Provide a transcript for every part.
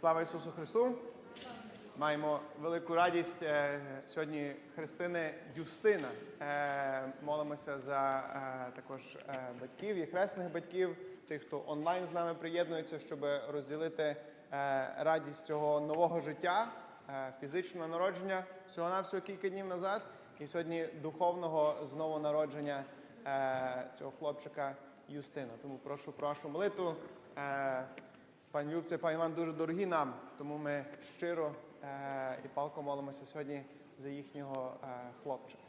Слава Ісусу Христу! Маємо велику радість е, сьогодні Христини Юстина. Е, Молимося за е, також батьків і хресних батьків, тих, хто онлайн з нами приєднується, щоб розділити радість цього нового життя, фізичного народження всього навсього кілька днів назад, і сьогодні духовного знову народження цього хлопчика Юстина. Тому прошу про вашу молитву. Пан Любце, пан Іван дуже дорогі нам, тому ми щиро е, і палко молимося сьогодні за їхнього е, хлопчика.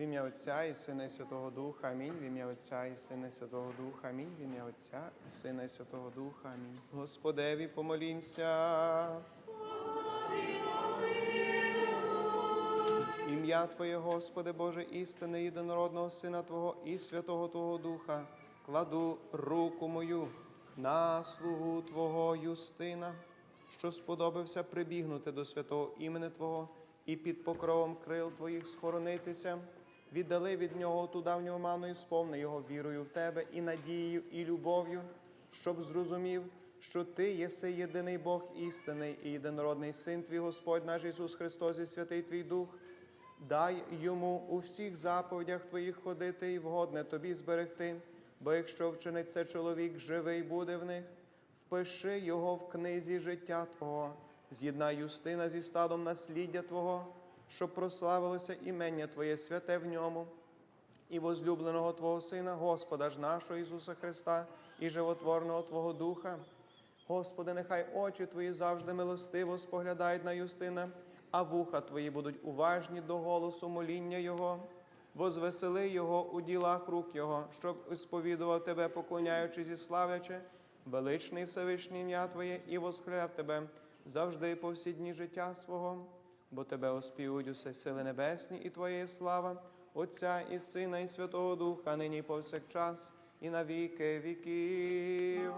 В ім'я Отця і Сина і Святого Духа. Амінь. В ім'я Отця і Сина і Святого Духа. Амінь. В ім'я Отця і Сина і Святого Духа. Амінь. Господеві помолімся. Ім'я Твоє, Господи Боже, істини єдинородного Сина Твого і Святого Твого Духа, кладу руку мою на слугу Твого Юстина, що сподобався прибігнути до святого імени Твого і під покровом крил Твоїх схоронитися. Віддали від нього ту давню ману і сповни його вірою в Тебе і надією, і любов'ю, щоб зрозумів, що Ти єси єдиний Бог істинний і єдинородний Син Твій Господь наш Ісус Христос і Святий Твій Дух. Дай йому у всіх заповідях Твоїх ходити і вгодне тобі зберегти, бо якщо вчинить це чоловік живий буде в них, впиши його в книзі життя Твого, з'єднай юстина зі стадом насліддя Твого, щоб прославилося імення Твоє святе в ньому і возлюбленого Твого Сина, Господа ж нашого Ісуса Христа і животворного Твого Духа. Господи, нехай очі Твої завжди милостиво споглядають на Юстина, а вуха Твої будуть уважні до голосу моління Його. Возвесели Його у ділах рук Його, щоб сповідував Тебе, поклоняючись і славячи, величний Всевишнє ім'я Твоє, і восхваляв Тебе завжди і по всі дні життя свого, бо Тебе оспівують усе сили небесні і Твоя слава, Отця і Сина, і Святого Духа, нині і повсякчас, і на віки віків.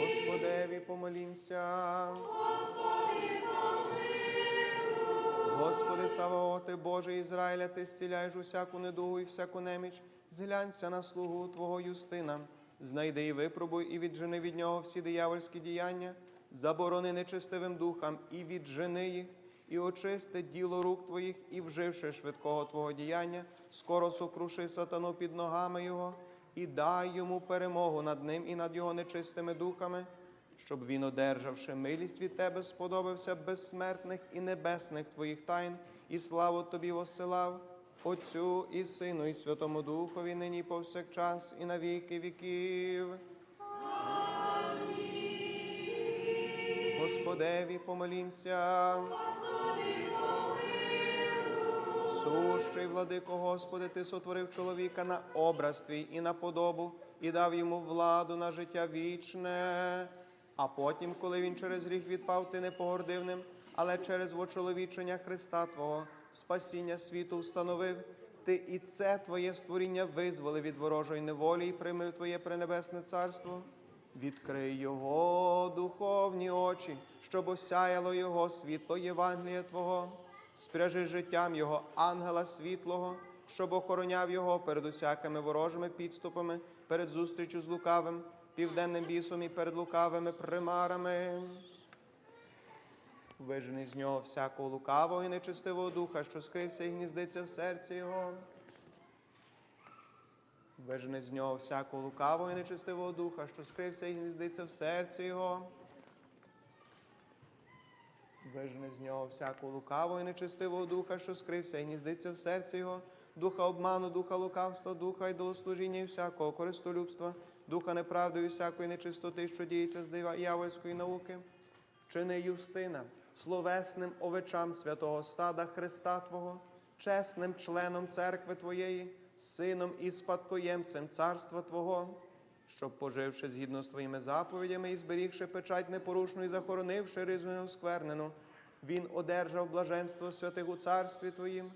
Господеві помолімся. Господи, Саваоти, Боже Ізраїля, Ти зціляєш усяку недугу і всяку неміч, зглянься на слугу Твого Юстина, знайди і випробуй, і віджени від нього всі диявольські діяння, заборони нечистивим духам, і віджени їх, і очисти діло рук Твоїх, і вживши швидкого Твого діяння, скоро сокруши сатану під ногами Його, і дай йому перемогу над ним і над його нечистими духами щоб він, одержавши милість від тебе, сподобався безсмертних і небесних твоїх тайн, і славу тобі воссилав, Отцю і Сину, і Святому Духові, нині повсякчас, і на віки віків. Господеві помолімся. Сущий, владико Господи, Ти сотворив чоловіка на образ твій і на подобу, і дав йому владу на життя вічне. А потім, коли він через гріх відпав, ти не погордив ним, але через вочоловічення Христа Твого, спасіння світу встановив. Ти і це Твоє створіння визволив від ворожої неволі і приймив Твоє пренебесне царство. Відкрий його духовні очі, щоб осяяло його світло Євангелія Твого, спряжи життям його ангела світлого, щоб охороняв його перед усякими ворожими підступами, перед зустрічю з лукавим, південним бісом і перед лукавими примарами. Вижени з нього всякого лукавого і нечистивого духа, що скрився і гніздиться в серці його. Вижени з нього всякого лукавого і нечистивого духа, що скрився і гніздиться в серці його. Вижени з нього всякого лукавого і нечистивого духа, що скрився і гніздиться в серці його, духа обману, духа лукавства, духа ідолослужіння і всякого користолюбства, духа неправди і всякої нечистоти, що діється з диявольської науки. Вчини Юстина, словесним овечам святого стада Христа Твого, чесним членом церкви Твоєї, сином і спадкоємцем царства Твого, щоб, поживши згідно з твоїми заповідями і зберігши печать непорушну і захоронивши ризу неосквернену, він одержав блаженство святих у царстві Твоїм,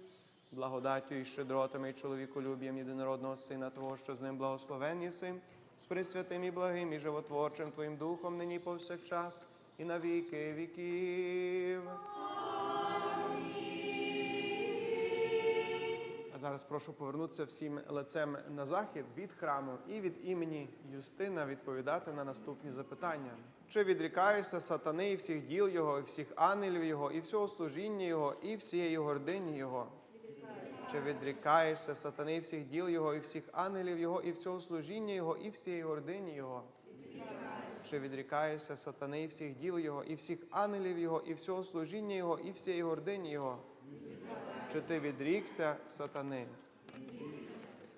благодаттю і щедротами і чоловіколюб'ям єдинородного Сина Твого, що з ним благословен єси, з присвятим і благим і животворчим Твоїм Духом, нині повсякчас і на віки віків. Зараз прошу повернутися всім лицем на захід від храму і від імені Юстина відповідати на наступні запитання. Чи відрікаєшся сатани і всіх діл його, і всіх ангелів його, і всього служіння його, і всієї гордині його? Чи відрікаєшся сатани і всіх діл його, і всіх ангелів його, і всього служіння його, і всієї гордині його? Чи відрікаєшся сатани і всіх діл його, і всіх ангелів його, і всього служіння його, і всієї гордині його? Чи ти відрікся сатани?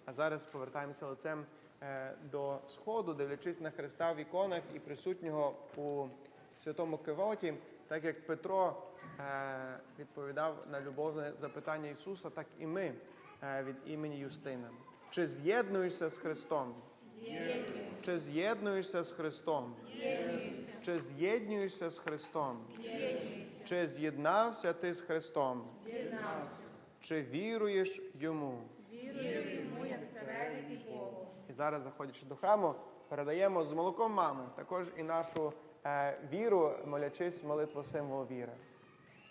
А зараз повертаємося лицем е, до сходу, дивлячись на Христа в іконах і присутнього у святому Кивоті, так як Петро е, відповідав на любовне запитання Ісуса, так і ми е, від імені Юстина. Чи з'єднуєшся з Христом? Чи з'єднуєшся з Христом? Чи з'єднуєшся з Христом? Чи з'єднався ти з Христом? Чи віруєш йому? Вірую йому як цареві і Богу. І зараз, заходячи до храму, передаємо з молоком мами також і нашу е, віру, молячись молитву символу віри.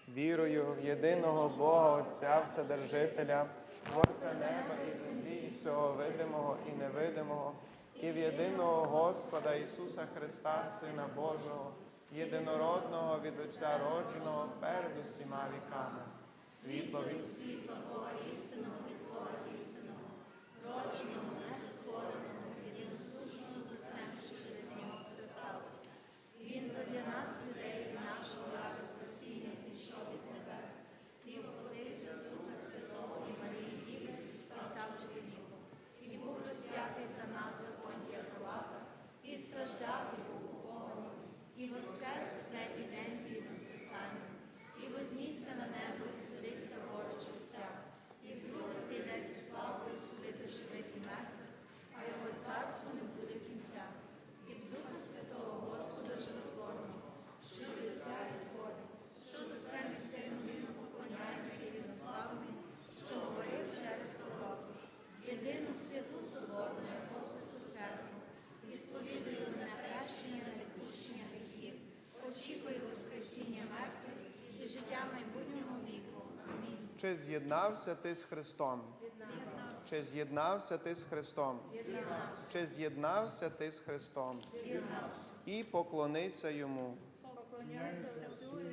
Вірую в єдиного Бога, Отця Вседержителя, Творця неба і землі, і всього видимого і невидимого, і в єдиного Господа Ісуса Христа, Сина Божого, єдинородного від Отця родженого перед усіма віками. Світло від світла Бога істинного від Бога істинного, родженого, несотвореного, єдиносушного з Отцем, що через нього все сталося. Він задля нас, людей і нашого ради спасіння зійшов із небес, і воплотився з Духа Святого і Марії Діви, і став чоловіком, і був розп'ятий за нас за Понтія Пилата, і страждав, і був похований, і воскрес у третій день згідно з Писанням, і вознісся на небо і сидить праворуч Отця, і вдруге прийде зі славою судити живих і мертвих, а його царству не буде кінця. І в Духа Святого Господа Животворного, що від Отця і сходить, що з Отцем і Сином вільно поклоняємо і він славами, що говорив через пророки, в єдину святу соборну і апостольську церкву, і сповідую на хрещення на відпущення гріхів, очікую воскресіння мертвих і життя майбутнього віку. Амінь. Чи з'єднався ти з Христом? Чи з'єднався ти з Христом? Чи з'єднався ти з Христом? І поклонися йому. Поклоняюся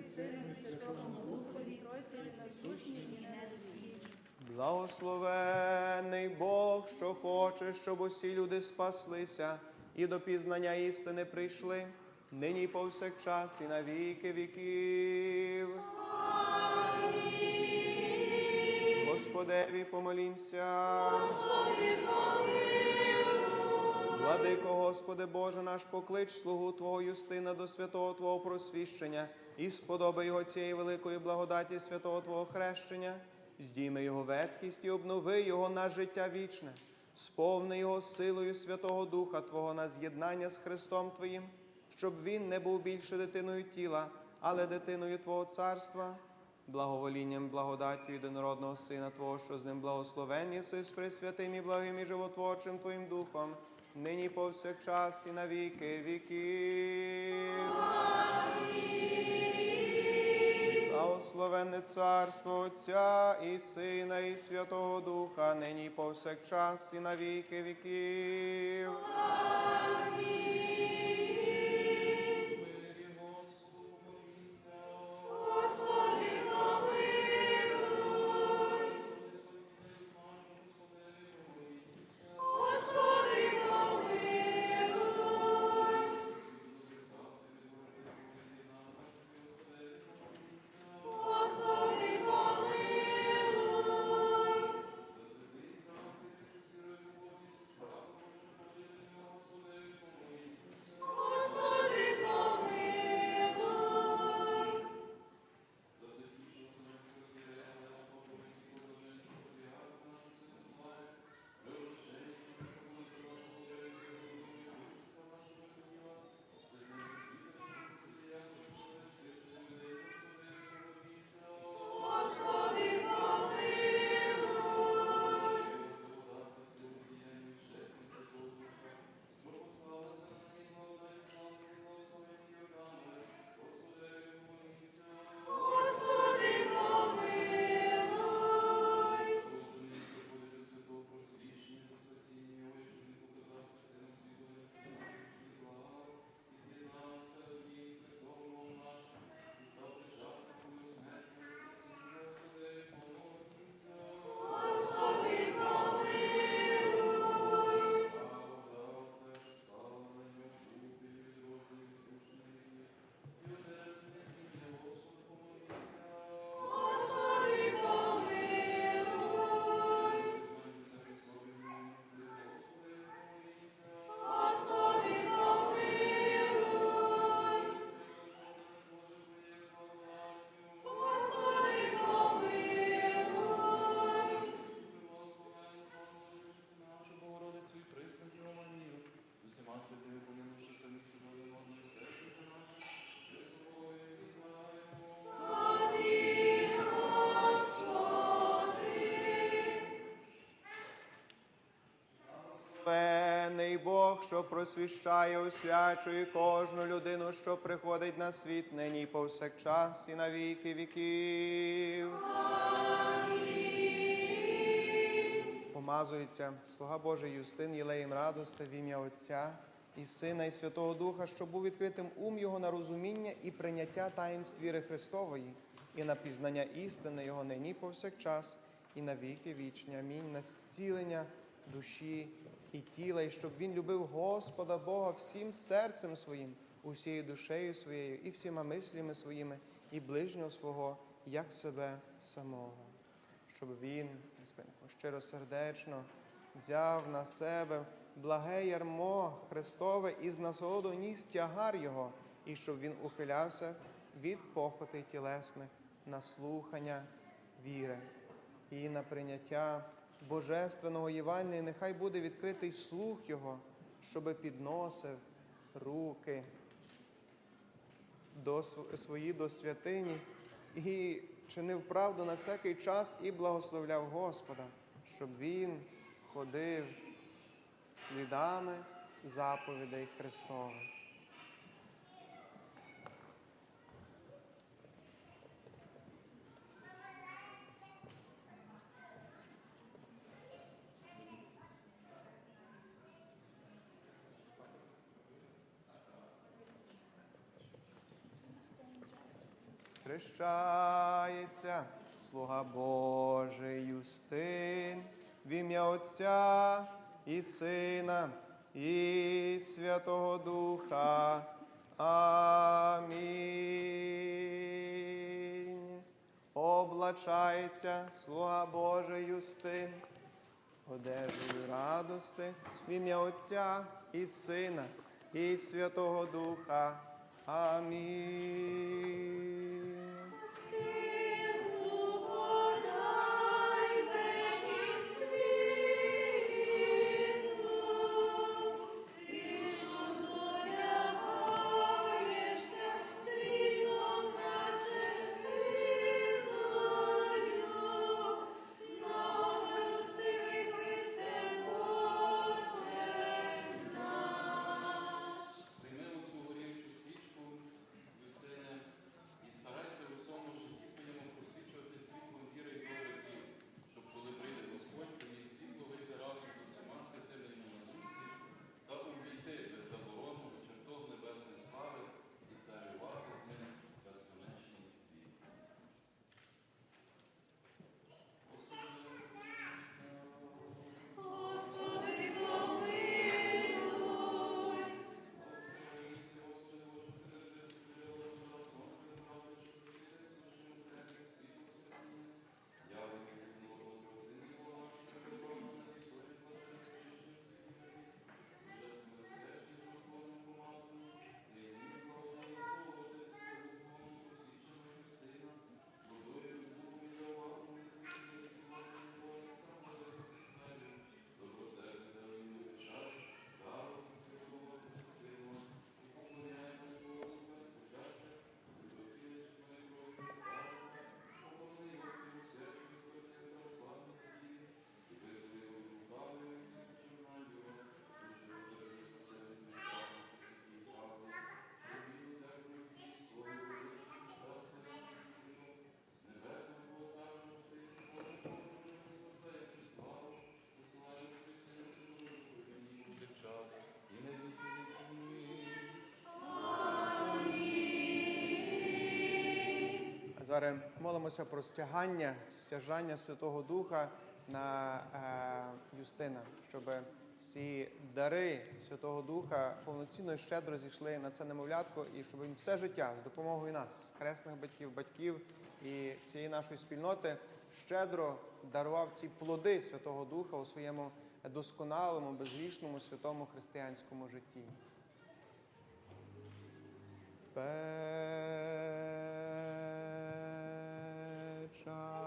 і Сину Святому Духові, Тройці насущні і недослідні. Благословений Бог, що хоче, щоб усі люди спаслися і до пізнання істини прийшли, нині повсякчас і на віки віків. Господеві помолімся. Владико, Господи Боже наш, поклич слугу Твого Юстина до святого Твого просвіщення і сподоби його цієї великої благодаті святого Твого хрещення, здійми його ветхість і обнови його на життя вічне, сповни його силою Святого Духа Твого на з'єднання з Христом Твоїм, щоб він не був більше дитиною тіла, але дитиною Твого царства. Благоволінням, благодаттю єдинородного Сина Твого, що з ним благословен єси з пресвятим і благим і животворчим Твоїм Духом, нині повсякчас і на віки віків. Благословенне царство Отця і Сина, і Святого Духа, нині повсякчас і на віки віків. Єдиний Бог, що просвіщає, освячує кожну людину, що приходить на світ нині повсякчас і на віки віків. Помазується слуга Божий Юстин Єлеєм радости в ім'я Отця і Сина, і Святого Духа, щоб був відкритим ум Його на розуміння і прийняття таїнств віри Христової, і на пізнання істини Його нині повсякчас, і на віки вічні. Амінь. На зцілення душі і тіла, і щоб він любив Господа Бога всім серцем своїм, усією душею своєю, і всіма мислями своїми, і ближнього свого, як себе самого. Щоб він щиросердечно взяв на себе благе ярмо Христове і з насолоду ніс тягар Його, і щоб він ухилявся від похотей тілесних на слухання віри і на прийняття Божественного Євангелія. Нехай буде відкритий слух Його, щоби підносив руки до свої до святині і чинив правду на всякий час і благословляв Господа, щоб він ходив слідами заповідей Христових. Хрещається слуга Божий Юстин, в ім'я Отця і Сина, і Святого Духа. Амінь. Облачається слуга Божий Юстин, одежею радости, в ім'я Отця і Сина, і Святого Духа. Амінь. Зараз молимося про стягання, стяжання Святого Духа на е, Юстина, щоб всі дари Святого Духа повноцінно і щедро зійшли на це немовлятко, і щоб він все життя з допомогою нас, хресних батьків, батьків і всієї нашої спільноти, щедро дарував ці плоди Святого Духа у своєму досконалому, безгрішному, святому християнському житті. Печать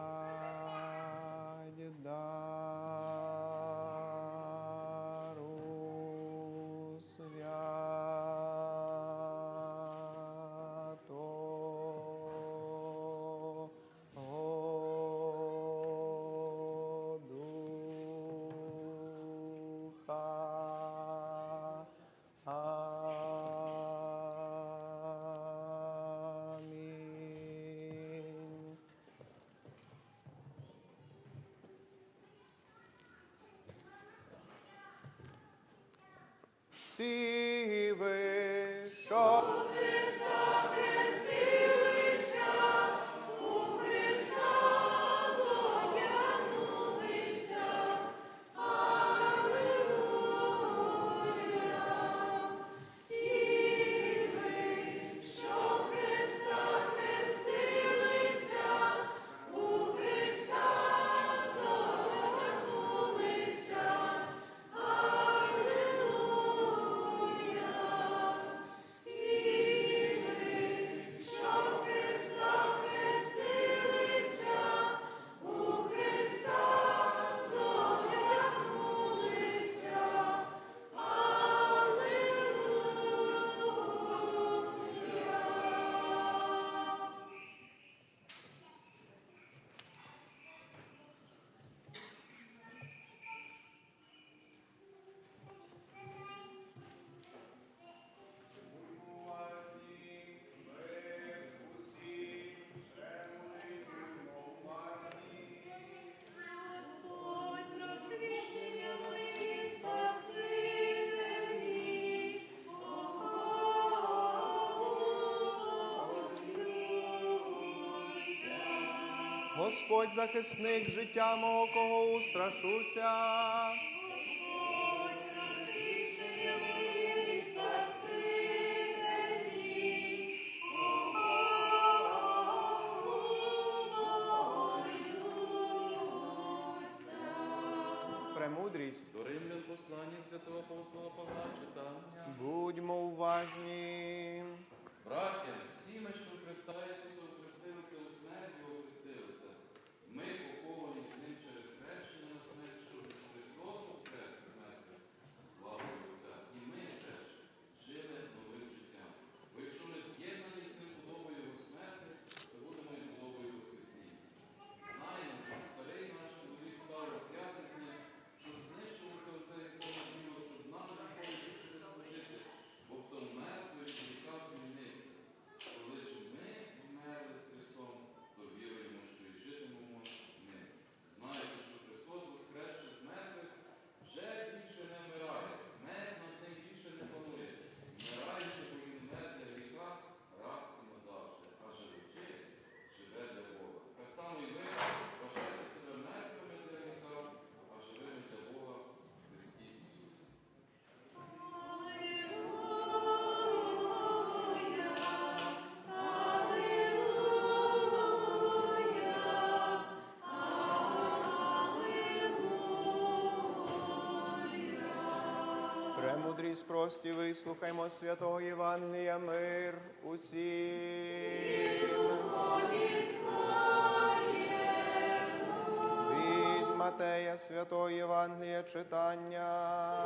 всі ви, Господь захисник життя мого, кого устрашуся. Премудрість прості, вислухаймо святого Євангелія, мир усім. Від Матея святого Євангелія читання.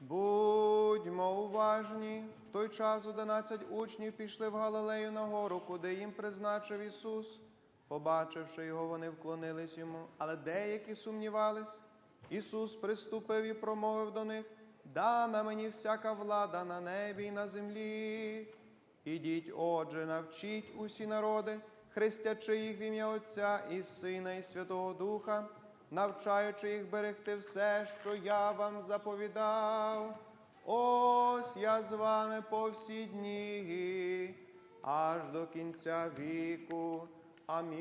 Будьмо уважні. В той час одинадцять учнів пішли в Галилею на гору, куди їм призначив Ісус. Побачивши його, вони вклонились йому, але деякі сумнівались. Ісус приступив і промовив до них: Дана мені всяка влада на небі і на землі. Ідіть, отже, навчіть усі народи, хрестячи їх в ім'я Отця і Сина, і Святого Духа, навчаючи їх берегти все, що я вам заповідав. Ось я з вами по всі дні, аж до кінця віку. Амінь.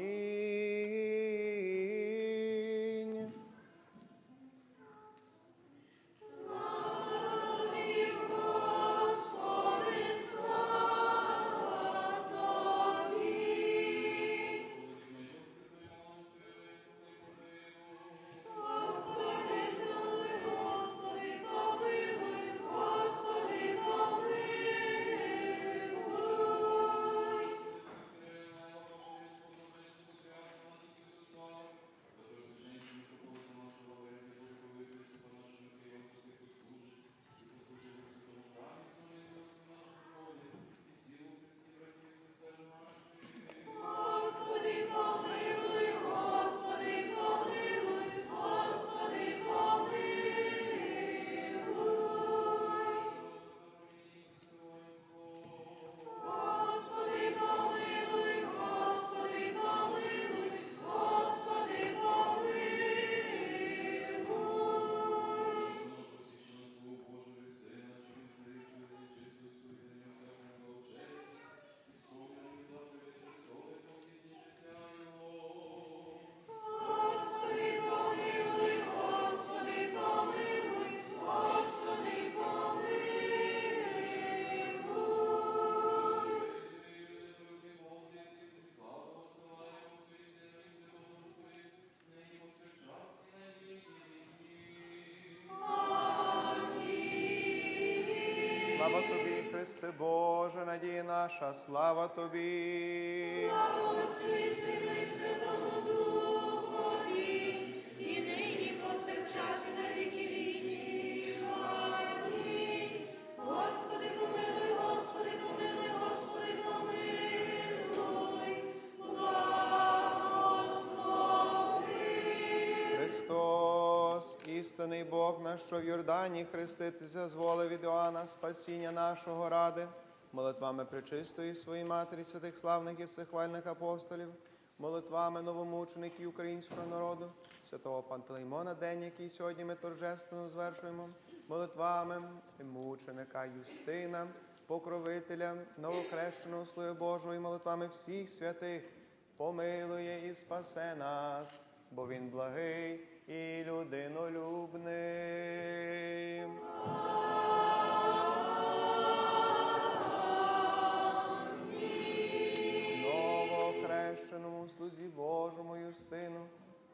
Слава тобі, Христе Боже, надія наша, слава тобі. Отцю і Сину і Святому Духові, і нині повсякчас істинний Бог наш, що в Йордані хреститися зволив від Іоанна спасіння нашого ради, молитвами пречистої своїй матері, святих славних і всехвальних апостолів, молитвами новомучеників українського народу, святого Пантелеймона, день, який сьогодні ми торжественно звершуємо, молитвами мученика Юстина, покровителя, новокрещеного Слова Божого і молитвами всіх святих, помилує і спасе нас, бо він благий і людинолюбний. Новохрещеному слузі Божому Юстину,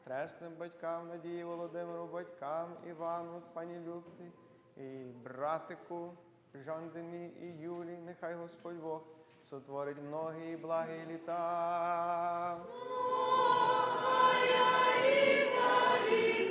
хресним батькам Надії Володимиру, батькам Івану, пані Любці і братику Жандині і Юлі, нехай Господь Бог сотворить многі благі літа. Glory